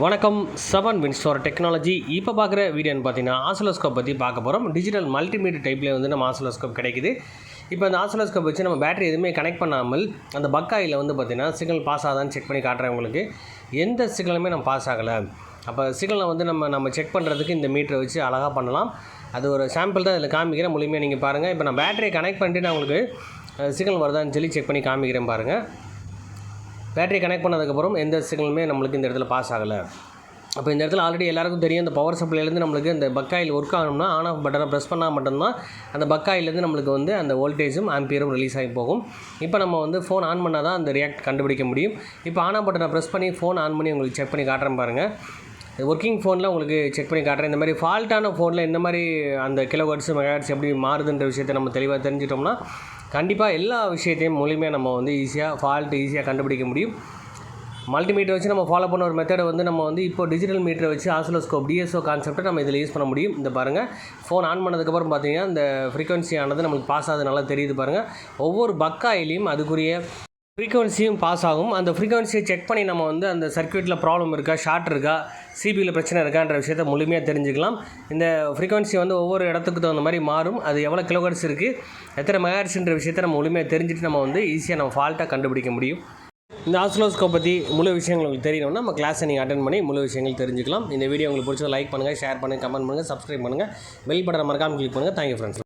வணக்கம் seven வின்ஸ்டோர் technology இப்போ பார்க்குற வீடியோன்னு பார்த்தீங்கன்னா ஆசலோஸ்கோப் பற்றி பார்க்க போகிறோம் டிஜிட்டல் மல்டிமீட்டர் டைப்லேயே வந்து நம்ம ஆசலோஸ்கோப் கிடைக்குது. இப்போ அந்த ஆசலோஸ்கோப் வச்சு நம்ம பேட்டரி எதுவுமே கனெக்ட் பண்ணாமல் அந்த பக்காயில் வந்து பார்த்திங்கன்னா சிக்னல் பாஸ் ஆகுதான்னு செக் பண்ணி காட்டுறேன் உங்களுக்கு. எந்த சிக்னலுமே நம்ம பாஸ் ஆகலை. அப்போ சிக்னலை வந்து நம்ம நம்ம செக் பண்ணுறதுக்கு இந்த மீட்டரை வச்சு அழகாக பண்ணலாம். அது ஒரு சாம்பிள் தான் இதில் காமிக்கிறேன். முழுமையாக நீங்கள் பாருங்கள் இப்போ நான் பேட்டரியை கனெக்ட் பண்ணிட்டு நான் உங்களுக்கு சிக்னல் வருதான்னு சொல்லி செக் பண்ணி காமிக்கிறேன் பாருங்கள் பேட்டரி கனெக்ட் பண்ணதுக்கப்புறம் எந்த சிக்னலுமே நம்மளுக்கு இந்த இடத்துல பாஸ் ஆகலை. அப்போ இந்த இடத்துல ஆல்ரெடி எல்லாருக்கும் தெரியும் இந்த பவர் சப்ளைலேருந்து நம்மளுக்கு இந்த பக்காயில் ஒர்க் ஆகணும்னா ஆன் ஆஃப் பட்டனை ப்ரெஸ் பண்ணால் மட்டும்தான் அந்த பக்காயிலேருந்து நம்மளுக்கு வந்து அந்த வோல்டேஜும் ஆம்பியரும் ரிலீஸ் ஆகி போகும். இப்போ நம்ம வந்து ஃபோன் ஆன் பண்ணால் தான் அந்த ரியாக்ட் கண்டுபிடிக்க முடியும். இப்போ ஆன் ஆஃப் பட்டனை ப்ரெஸ் பண்ணி ஃபோன் ஆன் பண்ணி உங்களுக்கு செக் பண்ணி காட்டுறேன் பாருங்கள் ஒர்க்கிங் ஃபோனில் உங்களுக்கு செக் பண்ணி காட்டுறேன். இந்த மாதிரி ஃபால்ட்டான ஃபோனில் இந்த மாதிரி அந்த கிலோ கிலோவாட்ஸ் மெகாட்ஸ் எப்படி மாறுதுன்ற விஷயத்தை நம்ம தெளிவாக தெரிஞ்சிட்டோம்னா கண்டிப்பாக எல்லா விஷயத்தையும் மூலியமாக நம்ம வந்து ஈஸியாக ஃபால்ட் ஈஸியாக கண்டுபிடிக்க முடியும். மல்டிமீட்டர் வச்சு நம்ம ஃபாலோ பண்ண ஒரு மெத்தடை வந்து நம்ம வந்து இப்போ டிஜிட்டல் மீட்டரை வச்சு ஆசிலோஸ்கோப் டிஎஸ்ஓ கான்செப்டை நம்ம இதில் யூஸ் பண்ண முடியும். இந்த பாருங்கள் ஃபோன் ஆன் பண்ணதுக்கப்புறம் பார்த்தீங்கன்னா இந்த ஃப்ரீக்வன்சி ஆனது நம்மளுக்கு பாஸ் ஆகுது நல்லா தெரியுது பாருங்கள் ஒவ்வொரு பக்காயிலையும் அதுக்குரிய ஃப்ரீக்வன்சியும் பாஸ் ஆகும். அந்த ஃப்ரீக்வன்சியை செக் பண்ணி நம்ம வந்து அந்த சர்க்கியூட்டில் ப்ராப்ளம் இருக்கா ஷார்ட் இருக்கா சிபியில் பிரச்சனை இருக்கான்ற விஷயத்த முழுமையாக தெரிஞ்சுக்கலாம். இந்த ஃப்ரீக்வன்சி வந்து ஒவ்வொரு இடத்துக்கு தகுந்த மாதிரி மாறும். அது எவ்வளோ கிலோஹெர்ட்ஸ் இருக்குது எத்தனை மெகாஹெர்ட்ஸ்ன்ற விஷயத்தை நம்ம முழுமையாக தெரிஞ்சுட்டு நம்ம வந்து ஈஸியாக நம்ம ஃபால்ட்டாக கண்டுபிடிக்க முடியும். இந்த ஆசிலோஸ்கோ பற்றி முழு விஷயங்கள் உங்களுக்கு தெரியணும்னா நம்ம கிளாஸை நீங்கள் அட்டன் பண்ணி முழு விஷயங்கள் தெரிஞ்சுக்கலாம். இந்த வீடியோ உங்களுக்கு பிடிச்சதை லைக் பண்ணுங்கள் ஷேர் பண்ணுங்கள் கமெண்ட் பண்ணுங்கள் சப்ஸ்கிரைப் பண்ணுங்கள் பெல் பட்டனை மறக்காமல் கிளிக் பண்ணுங்கள் தேங்க்யூ ஃப்ரெண்ட்ஸ்